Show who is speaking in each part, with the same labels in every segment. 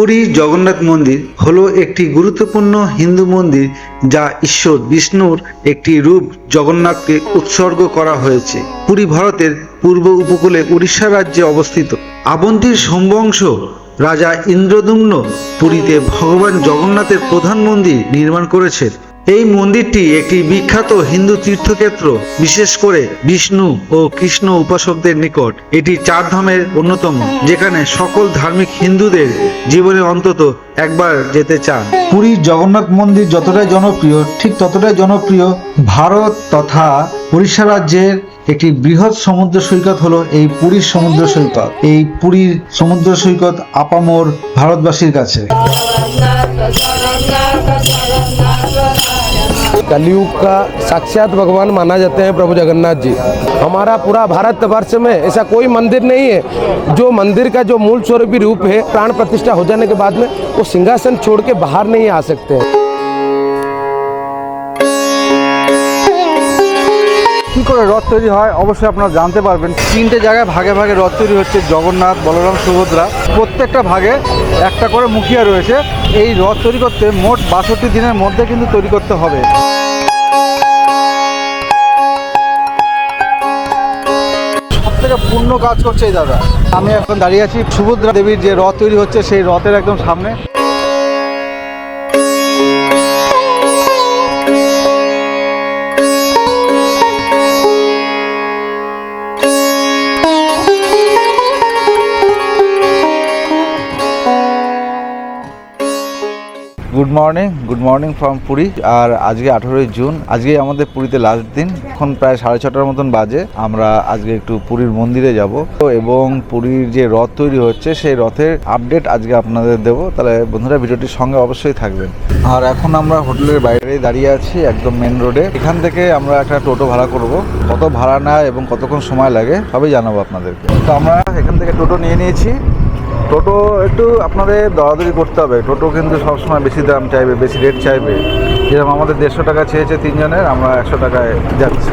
Speaker 1: পুরী জগন্নাথ মন্দির হলো একটি গুরুত্বপূর্ণ হিন্দু মন্দির যা ঈশ্বর বিষ্ণুর একটি রূপ জগন্নাথকে উৎসর্গ করা হয়েছে। পুরী ভারতের পূর্ব উপকূলে উড়িষ্যা রাজ্যে অবস্থিত। আবন্তীর সোমবংশ রাজা ইন্দ্রদুম্ন পুরীতে ভগবান জগন্নাথের প্রধান মন্দির নির্মাণ করেছেন। এই মন্দিরটি একটি বিখ্যাত হিন্দু তীর্থক্ষেত্র বিশেষ করে বিষ্ণু ও কৃষ্ণ উপাসকদের নিকট। এটি চার ধামের অন্যতম যেখানে সকল ধার্মিক হিন্দুদের জীবনে অন্তত একবার যেতে চান। পুরীর জগন্নাথ মন্দির যতটাই জনপ্রিয় ঠিক ততটাই জনপ্রিয় ভারত তথা উড়িষ্যা রাজ্যের একটি বৃহৎ সমুদ্র সৈকত হলো এই পুরীর সমুদ্র সৈকত। এই পুরীর সমুদ্র সৈকত আপামোর ভারতবাসীর কাছে।
Speaker 2: कलयुग का साक्षात भगवान माना जाते हैं प्रभु जगन्नाथ जी हमारा पूरा भारत वर्ष में ऐसा कोई मंदिर नहीं है जो मंदिर का जो मूल स्वरूपी रूप है प्राण प्रतिष्ठा हो जाने के बाद में वो सिंहासन छोड़ के बाहर नहीं आ सकते हैं
Speaker 3: কি করে রথ তৈরি হয় অবশ্যই আপনারা জানতে পারবেন তিনটে জায়গায় ভাগে ভাগে রথ তৈরি হচ্ছে জগন্নাথ বলরাম সুভদ্রা প্রত্যেকটা ভাগে একটা করে মুখিয়া রয়েছে। এই রথ তৈরি করতে মোট বাষট্টি দিনের মধ্যে কিন্তু তৈরি করতে হবে। থেকে পূর্ণ কাজ করছে এই দাদা। আমি এখন দাঁড়িয়ে আছি সুভদ্রা দেবীর যে রথ তৈরি হচ্ছে, সেই রথের একদম সামনে। Good morning good morning from Puri আর আজকে আঠেরোই জুন আজকে আমাদের পুরীতে লাস্ট দিন, এখন প্রায় সাড়ে ছটার মতন বাজে, আমরা আজকে একটু পুরীর মন্দিরে যাব। এবং পুরীর যে রথ তৈরি হচ্ছে, সেই রথের আপডেট আজকে আপনাদের দেবো, তাহলে বন্ধুরা ভিডিওটির সঙ্গে অবশ্যই থাকবেন। আর এখন আমরা হোটেলের বাইরে দাঁড়িয়ে আছি, একদম মেন রোডে এখান থেকে আমরা একটা টোটো ভাড়া করব, কত ভাড়া নেয় এবং কতক্ষণ সময় লাগে, সবই জানাব আপনাদেরকে। তো আমরা এখান থেকে টোটো নিয়ে নিয়েছি টোটো একটু আপনাদের দরাদরি করতে হবে। টোটো কিন্তু সবসময় বেশি দাম চাইবে, বেশি রেট চাইবে। যেরকম আমাদের দেড়শো টাকা চেয়েছে তিনজনের, আমরা একশো টাকায় যাচ্ছি।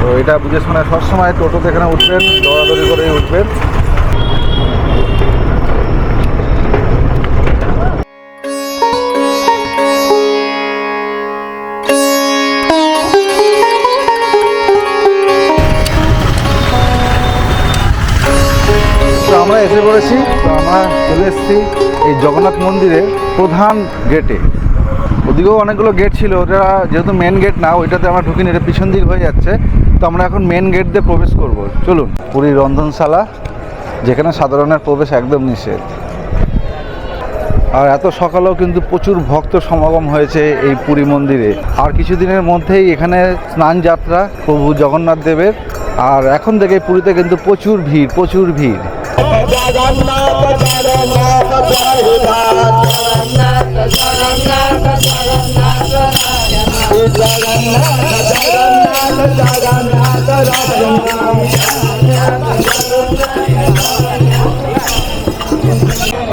Speaker 3: তো এটা বুঝে শুনে সবসময় টোটোতে এখানে উঠবেন, দরাদরি করেই উঠবেন। আমরা এসে পড়েছি, তো আমরা চলে এসেছি এই জগন্নাথ মন্দিরের প্রধান গেটে ওদিকেও অনেকগুলো গেট ছিল, ওটা যেহেতু মেন গেট না, ওইটাতে আমরা ঢুকিনি, এটা পিছন দিক হয়ে যাচ্ছে। তো আমরা এখন মেন গেট দিয়ে প্রবেশ করব। চলুন, পুরীর রন্ধনশালা, যেখানে সাধারণের প্রবেশ একদম নিষেধ। আর এত সকালেও কিন্তু প্রচুর ভক্ত সমাগম হয়েছে এই পুরী মন্দিরে। আর কিছুদিনের মধ্যেই এখানে স্নান যাত্রা প্রভু জগন্নাথ দেবের। আর এখন থেকে পুরীতে কিন্তু প্রচুর ভিড় প্রচুর ভিড়।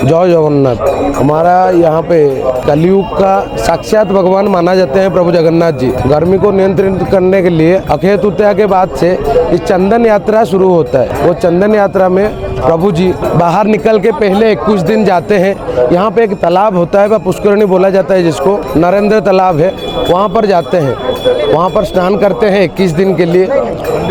Speaker 2: जय जगन्नाथ। हमारा यहाँ पे कलयुग का साक्षात भगवान माना जाते हैं प्रभु जगन्नाथ जी। गर्मी को नियंत्रित करने के लिए अक्षय तृतीया के बाद से ये चंदन यात्रा शुरू होता है। वो चंदन यात्रा में प्रभु जी, बाहर निकल के पहले कुछ दिन जाते हैं। यहाँ पे एक तालाब होता है पुष्करणी बोला जाता है, जिसको नरेंद्र तालाब है। वहाँ पर जाते हैं। वहाँ पर स्नान करते हैं इक्कीस दिन के लिए।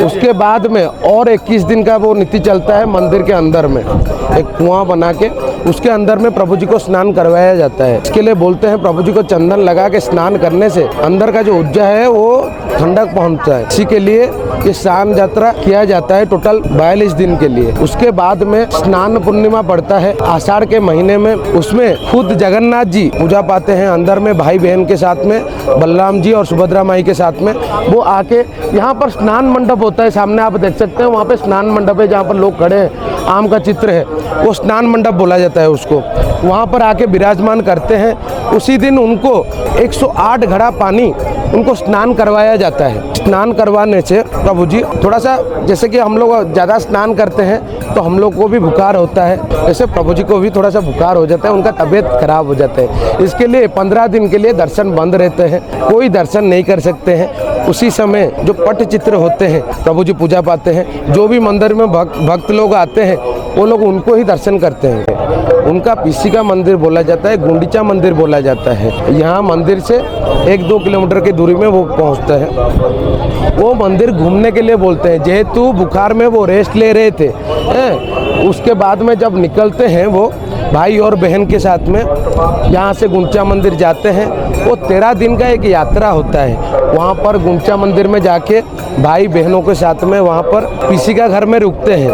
Speaker 2: उसके बाद में और इक्कीस दिन का वो नीति चलता है मंदिर के अंदर में, एक कुआँ बना के, उसके अंदर में प्रभु जी को स्नान करवाया जाता है। इसके लिए बोलते हैं, प्रभु जी को चंदन लगा के स्नान करने से अंदर का जो ऊर्जा है, वो ठंडक पहुँचता है। इसी के लिए ये स्नान यात्रा किया जाता है टोटल बयालीस दिन के लिए। उसके बाद में स्नान पूर्णिमा पड़ता है। आषाढ़ के महीने में उसमें खुद जगन्नाथ जी पूजा पाते हैं अंदर में भाई बहन के साथ में, बलराम जी और सुभद्रा माई के साथ में। वो आके यहाँ पर स्नान मंडप होता है, सामने आप देख सकते हैं, वहाँ पे स्नान मंडप है जहाँ पर लोग खड़े हैं। आम का चित्र है। वो स्नान मंडप बोला जाता है उसको। वहाँ पर आके विराजमान करते हैं। उसी दिन उनको 108 घड़ा पानी उनको स्नान करवाया जाता है। स्नान करवाने से प्रभु जी थोड़ा सा जैसे कि हम लोग ज़्यादा स्नान करते हैं तो हम लोग को भी बुखार होता है। जैसे प्रभु जी को भी थोड़ा सा बुखार हो जाता है, उनका तबीयत खराब हो जाता है। इसके लिए पंद्रह दिन के लिए दर्शन बंद रहते हैं, कोई दर्शन नहीं कर सकते हैं। उसी समय जो पट चित्र होते हैं, प्रभु जी पूजा पाते हैं, जो भी मंदिर में भक्त भक्त लोग आते हैं, वो लोग उनको ही दर्शन करते हैं। उनका पीसी का मंदिर बोला जाता है गुंडीचा मंदिर बोला जाता है। यहाँ मंदिर से एक दो किलोमीटर की दूरी में वो पहुँचते हैं। वो मंदिर घूमने के लिए बोलते हैं जेहेतु बुखार में वो रेस्ट ले रहे थे। हैं, उसके बाद में जब निकलते हैं वो भाई और बहन के साथ में यहाँ से गुंडीचा मंदिर जाते हैं। वो तेरह दिन का एक यात्रा होता है। वहाँ पर गुंचा मंदिर में जाके भाई बहनों के साथ में वहाँ पर पीसी का घर में रुकते हैं।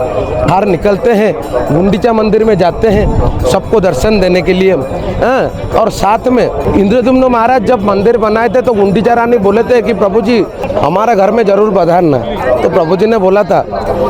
Speaker 2: बाहर निकलते हैं गुंडीचा मंदिर में जाते हैं सबको दर्शन देने के लिए। हाँ, और साथ में इंद्रदुम्न महाराज जब मंदिर बनाए थे तो गुंडीचा रानी बोले थे कि प्रभु जी हमारा घर में ज़रूर पधारना तो प्रभु जी ने बोला था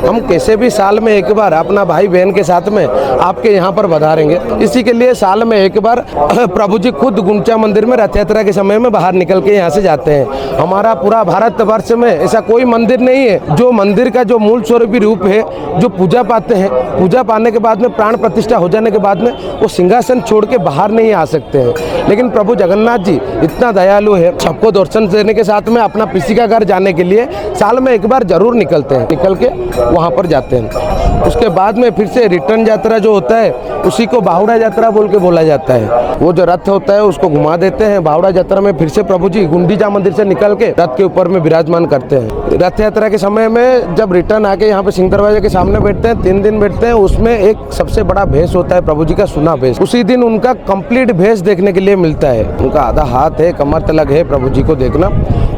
Speaker 2: हम कैसे भी साल में एक बार अपना भाई बहन के साथ में आपके यहाँ पर पधारेंगे इसी के लिए साल में एक बार प्रभु जी खुद गुंडचा मंदिर में रथ यात्रा के समय में बाहर निकल के यहाँ से जाते हैं। हमारा पूरा भारत वर्ष में ऐसा कोई मंदिर नहीं है, जो मंदिर का जो मूल स्वरूपी रूप है, जो पूजा पाते हैं, पूजा पाने के बाद में, प्राण प्रतिष्ठा हो जाने के बाद में, वो सिंहासन छोड़ के बाहर नहीं आ सकते हैं। लेकिन प्रभु जगन्नाथ जी इतना दयालु है, सबको दर्शन देने के साथ में, अपना पिसी का घर जाने के लिए साल में एक बार ज़रूर निकलते हैं। निकल के वहाँ पर जाते हैं। उसके बाद में फिर से रिटर्न यात्रा जो होता है, उसी को बाहुड़ा यात्रा बोल के बोला जाता है। वो जो रथ होता है, उसको घुमा देते हैं बाहुड़ा यात्रा में फिर से प्रभु जी गुंडीजा मंदिर से निकल के रथ के ऊपर में विराजमान करते हैं। रथ यात्रा के समय में जब रिटर्न आके यहाँ पे सिंह दरवाजे के सामने बैठते हैं, तीन दिन बैठते हैं, उसमें एक सबसे बड़ा भेष होता है प्रभु जी का सुना भेष। उसी दिन उनका कंप्लीट भेष देखने के लिए मिलता है। उनका आधा हाथ है, कमर तलक है प्रभु जी को देखना।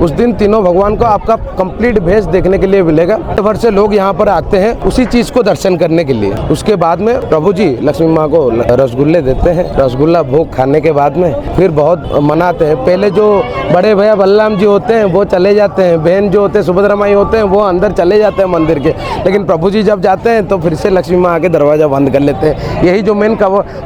Speaker 2: उस दिन तीनों भगवान को आपका कंप्लीट भेष देखने के लिए मिलेगा। भर से लोग यहाँ पर आते हैं उसी चीज़ को दर्शन करने के लिए। उसके बाद में प्रभु जी लक्ष्मी माँ को रसगुल्ले देते हैं। रसगुल्ला भोग खाने के बाद में फिर बहुत मनाते हैं। पहले जो बड़े भैया बलराम जी होते हैं, वो चले जाते हैं। बहन जो होते हैं, सुभद्रा माई होते हैं, वो अंदर चले जाते हैं मंदिर के। लेकिन प्रभु जी जब जाते हैं तो फिर से लक्ष्मी माँ आके दरवाज़ा बंद कर लेते हैं। यही जो मेन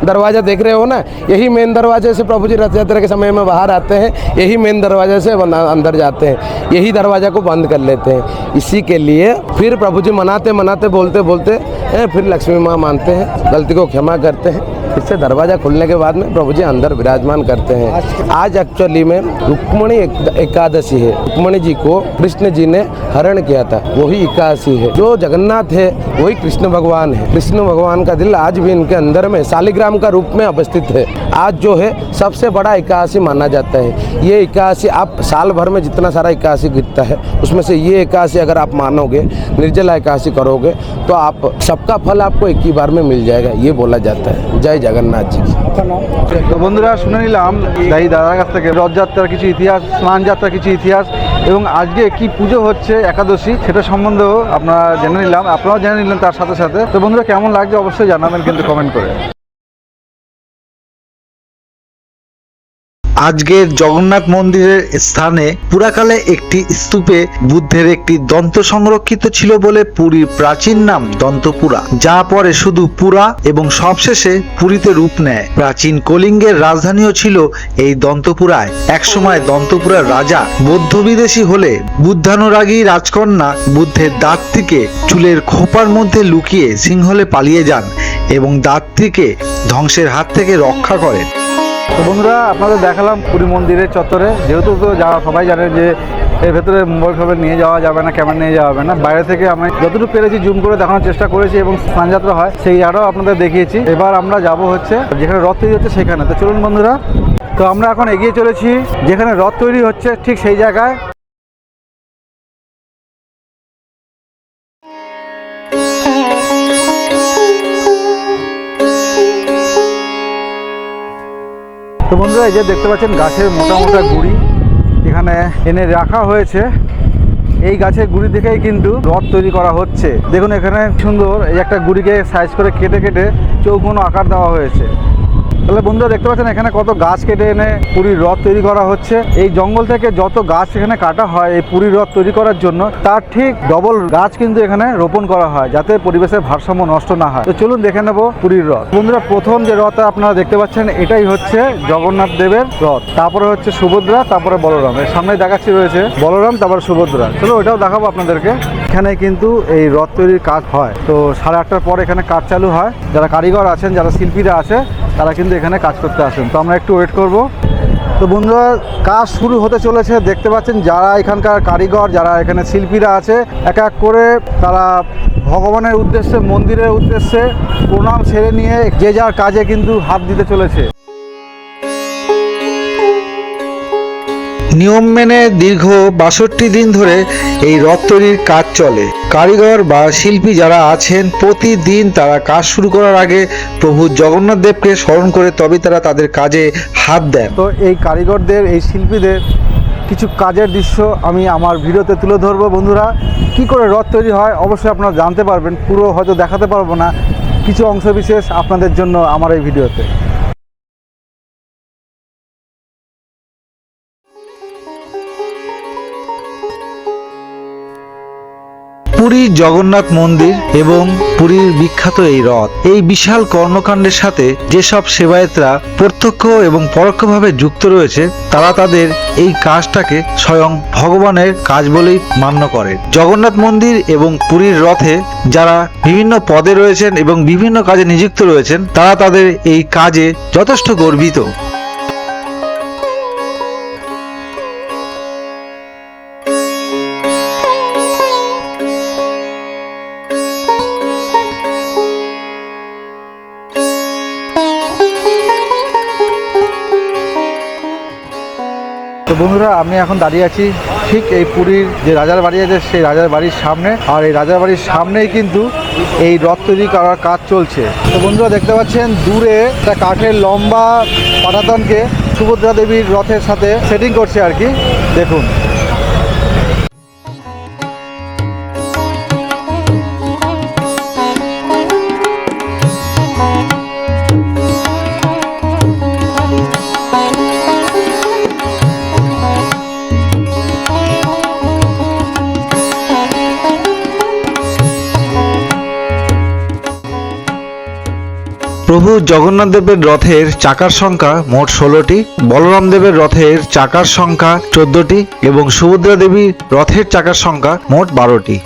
Speaker 2: दरवाज़ा देख रहे हो ना? यही मेन दरवाजे से प्रभु जी रथ यात्रा के समय में बाहर आते हैं। यही मेन दरवाजे से अंदर जाते हैं। यही दरवाज़ा को बंद कर लेते हैं। इसी के लिए फिर प्रभु जी मनाते मनाते बोलते बोलते फिर लक्ष्मी माँ मानते हैं, गलती को क्षमा करते हैं। फिर से दरवाज़ा खुलने के बाद में प्रभु जी अंदर विराजमान करते हैं। आज एक्चुअली में रुक्मणी एकादशी है। रुक्मणी जी को कृष्ण जी ने हरण किया था। वही एकादशी है। जो जगन्नाथ है, वही कृष्ण भगवान है। कृष्ण भगवान का दिल आज भी इनके अंदर में, शालिग्राम का रूप में अवस्थित है। आज जो है, सबसे बड़ा एकादशी माना जाता है। ये एकादशी आप साल भर में जितना सारा एकादशी गिरता है, उसमें से ये एकादशी अगर आप मानोगे, निर्जला एकादशी करोगे तो आप, सबका फल आपको एक ही बार में मिल जाएगा, ये बोला जाता है। जय জগন্নাথজিকে
Speaker 3: তো বন্ধুরা শুনে নিলাম, দায়ী দাদার কাছ থেকে রথযাত্রার কিছু ইতিহাস স্নানযাত্রার কিছু ইতিহাস এবং আজকে কি পুজো হচ্ছে একাদশী সেটা সম্বন্ধেও আপনারা জেনে নিলাম, আপনারাও জেনে নিলেন তার সাথে সাথে। তো বন্ধুরা কেমন লাগছে অবশ্যই জানাবেন কিন্তু কমেন্ট করে।
Speaker 1: আজকের জগন্নাথ মন্দিরের স্থানে পুরাকালে একটি স্তূপে বুদ্ধের একটি দন্ত সংরক্ষিত ছিল বলে পুরীর প্রাচীন নাম দন্তপুরা, যা পরে শুধু পুরা এবং সবশেষে পুরীতে রূপ নেয়। প্রাচীন কলিঙ্গের রাজধানীও ছিল এই দন্তপুরায়। একসময় দন্তপুরার রাজা বৌদ্ধ বিদেশি হলে বুদ্ধানুরাগী রাজকন্যা বুদ্ধের দাঁত থেকে চুলের খোপার মধ্যে লুকিয়ে সিংহলে পালিয়ে যান এবং দাঁতটিকে ধ্বংসের হাত থেকে রক্ষা করেন।
Speaker 3: তো বন্ধুরা, আপনাদের দেখালাম পুরী মন্দিরের চত্বরে। যেহেতু তো যারা সবাই জানে যে এর ভেতরে মোবাইল ফোবাইল নিয়ে যাওয়া যাবে না ক্যামেরা নিয়ে যাওয়া যাবে না, বাইরে থেকে আমি যতটুকু পেরেছি জুম করে দেখানোর চেষ্টা করেছি এবং স্নানযাত্রা হয়, সেই জায়গাটাও আপনাদের দেখিয়েছি। এবার আমরা যাব হচ্ছে যেখানে রথ তৈরি হচ্ছে সেখানে। তো চলুন বন্ধুরা, তো আমরা এখন এগিয়ে চলেছি। যেখানে রথ তৈরি হচ্ছে ঠিক সেই জায়গায় তো বন্ধুরা, এই যে দেখতে পাচ্ছেন, গাছের মোটা মোটা গুড়ি এখানে এনে রাখা হয়েছে। এই গাছের গুড়ি থেকেই কিন্তু রথ তৈরি করা হচ্ছে। দেখুন, এখানে সুন্দর এই একটা গুড়িকে সাইজ করে কেটে কেটে চৌকোনো আকার দেওয়া হয়েছে। তাহলে বন্ধুরা দেখতে পাচ্ছেন এখানে কত গাছ কেটে এনে পুরীর রথ তৈরি করা হচ্ছে। এই জঙ্গল থেকে যত গাছ এখানে কাটা হয় এই পুরীর রথ তৈরি করার জন্য, তার ঠিক ডবল গাছ কিন্তু এখানে রোপণ করা হয়, যাতে পরিবেশের ভারসাম্য নষ্ট না হয়। তো চলুন দেখে নেব পুরীর রথ বন্ধুরা প্রথম যে রথ আপনারা দেখতে পাচ্ছেন, এটাই হচ্ছে জগন্নাথ দেবের রথ তারপরে হচ্ছে সুভদ্রা, তারপরে বলরাম। এর সামনে দেখাচ্ছি রয়েছে বলরাম, তারপরে সুভদ্রা। চলো ওটাও দেখাবো আপনাদেরকে। এখানে কিন্তু এই রথ তৈরির কাজ হয়। তো সাড়ে আটটার পর এখানে কাজ চালু হয়। যারা কারিগর আছেন, যারা শিল্পীরা আছে, তারা কিন্তু এখানে কাজ করতে আসেন। তো আমরা একটু ওয়েট করব। তো বন্ধুরা, কাজ শুরু হতে চলেছে। দেখতে পাচ্ছেন যারা এখানকার কারিগর, যারা এখানে শিল্পীরা আছে, এক এক করে তারা ভগবানের উদ্দেশ্যে, মন্দিরের উদ্দেশ্যে প্রণাম ছেড়ে নিয়ে যে যার কাজে কিন্তু হাত দিতে চলেছে।
Speaker 1: নিয়ম মেনে দীর্ঘ বাষট্টি দিন ধরে এই রথ তৈরির কাজ চলে। কারিগর বা শিল্পী যারা আছেন, প্রতিদিন তারা কাজ শুরু করার আগে প্রভু জগন্নাথ দেবকে স্মরণ করে তবে তারা তাদের কাজে হাত দেন।
Speaker 3: তো এই কারিগরদের, এই শিল্পীদের কিছু কাজের দৃশ্য আমি আমার ভিডিওতে তুলে ধরবো। বন্ধুরা, কি করে রথ তৈরি হয় অবশ্যই আপনারা জানতে পারবেন। পুরো হয়তো দেখাতে পারব না। কিছু অংশ বিশেষ আপনাদের জন্য আমার এই ভিডিওতে।
Speaker 1: পুরী জগন্নাথ মন্দির এবং পুরীর বিখ্যাত এই রথ এই বিশাল কর্মকাণ্ডের সাথে যেসব সেবায়েতরা প্রত্যক্ষ এবং পরোক্ষভাবে যুক্ত রয়েছে, তারা তাদের এই কাজটাকে স্বয়ং ভগবানের কাজ বলেই মান্য করে। জগন্নাথ মন্দির এবং পুরীর রথে যারা বিভিন্ন পদে রয়েছেন এবং বিভিন্ন কাজে নিযুক্ত রয়েছেন, তারা তাদের এই কাজে যথেষ্ট গর্বিত।
Speaker 3: তো বন্ধুরা, আমি এখন দাঁড়িয়ে আছি ঠিক এই পুরীর যে রাজার বাড়ি আছে, সেই রাজার বাড়ির সামনে। আর এই রাজার বাড়ির সামনেই কিন্তু এই রথ তৈরি করার কাজ চলছে। তো বন্ধুরা, দেখতে পাচ্ছেন, দূরে একটা কাঠের লম্বা পাটাতনকে সুভদ্রা দেবীর রথের সাথে সেটিং করছে আর কি। দেখুন।
Speaker 1: প্রভু জগন্নাথ দেবের রথের চাকার সংখ্যা মোট ষোলোটি বলরাম দেবের রথের চাকার সংখ্যা চোদ্দটি এবং সুভদ্রা দেবীর রথের চাকার সংখ্যা মোট বারোটি।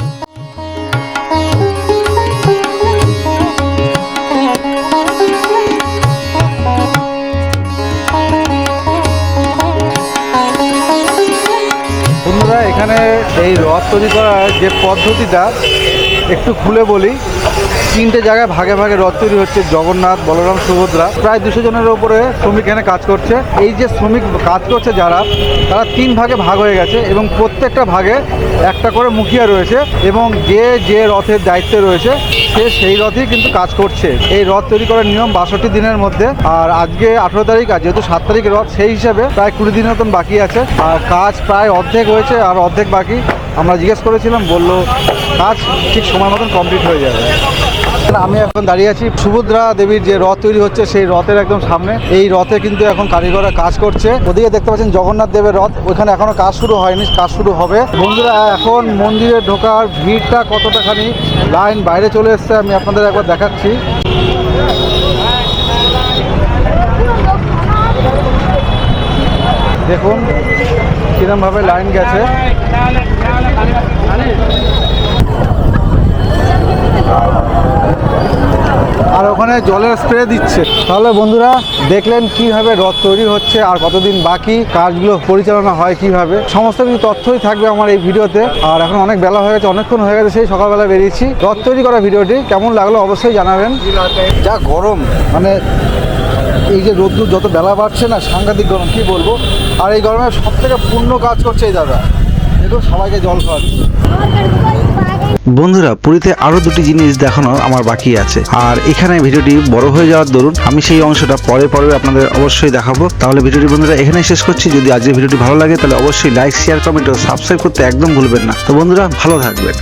Speaker 3: এখানে এই রথ তৈরি করার যে পদ্ধতিটা একটু খুলে বলি। তিনটে জায়গায় ভাগে ভাগে রথ তৈরি হচ্ছে জগন্নাথ, বলরাম, সুভদ্রা। প্রায় দুশো জনের ওপরে শ্রমিক এখানে কাজ করছে। এই যে শ্রমিক কাজ করছে যারা, তারা তিন ভাগে ভাগ হয়ে গেছে এবং প্রত্যেকটা ভাগে একটা করে মুখিয়া রয়েছে এবং যে যে রথের দায়িত্বে রয়েছে, সে সেই রথেই কিন্তু কাজ করছে। এই রথ তৈরি করার নিয়ম বাষট্টি দিনের মধ্যে আর আজকে আঠেরো তারিখ আর যেহেতু সাত তারিখ রথ, সেই হিসাবে প্রায় কুড়ি দিনের মতন বাকি আছে। আর কাজ প্রায় অর্ধেক হয়েছে আর অর্ধেক বাকি। আমরা জিজ্ঞেস করেছিলাম, বলল, কাজ ঠিক সময় মতন কমপ্লিট হয়ে যাবে। আমি এখন দাঁড়িয়ে আছি। সুভদ্রা দেবীর যে রথ তৈরি হচ্ছে, সেই রথের একদম সামনে। এই রথে কিন্তু এখন কারিগররা কাজ করছে। ওদিকে দেখতে পাচ্ছেন জগন্নাথ দেবের রথ। ওখানে এখনও কাজ শুরু হয়নি, কাজ শুরু হবে। বন্ধুরা, এখন মন্দিরে ঢোকার ভিড়টা কতটা খানি? লাইন বাইরে চলে এসছে, আমি আপনাদের একবার দেখাচ্ছি। দেখুন কিরমভাবে লাইন গেছে? আর ওখানে জলের স্প্রে দিচ্ছে। তাহলে বন্ধুরা, দেখলেন কীভাবে রথ তৈরি হচ্ছে আর কতদিন বাকি, কাজগুলো পরিচালনা হয় কীভাবে, সমস্ত কিছু তথ্যই থাকবে আমার এই ভিডিওতে। আর এখন অনেক বেলা হয়ে গেছে, অনেকক্ষণ হয়ে গেছে, সেই সকালবেলা বেরিয়েছি। রথ তৈরি করা ভিডিওটি কেমন লাগল অবশ্যই জানাবেন। যা গরম মানে এই যে রোদ্দুর যত বেলা বাড়ছে না, সাংঘাতিক গরম, কি বলব? আর এই গরমে সব থেকে পূর্ণ কাজ করছে এই দাদা। দেখুন সবাইকে জল খাওয়াচ্ছে।
Speaker 1: বন্ধুরা, পুরীতে আরও দুটি জিনিস দেখানো আমার বাকি আছে। আর এখানে ভিডিওটি বড় হয়ে যাওয়ার দরুন, আমি সেই অংশটা পরে পরে আপনাদের অবশ্যই দেখাবো। তাহলে ভিডিওটি বন্ধুরা এখানে শেষ করছি। যদি আজকের ভিডিওটি ভালো লাগে, তাহলে অবশ্যই লাইক শেয়ার কমেন্ট ও সাবস্ক্রাইব করতে একদম ভুলবেন না। তো বন্ধুরা, ভালো থাকবেন।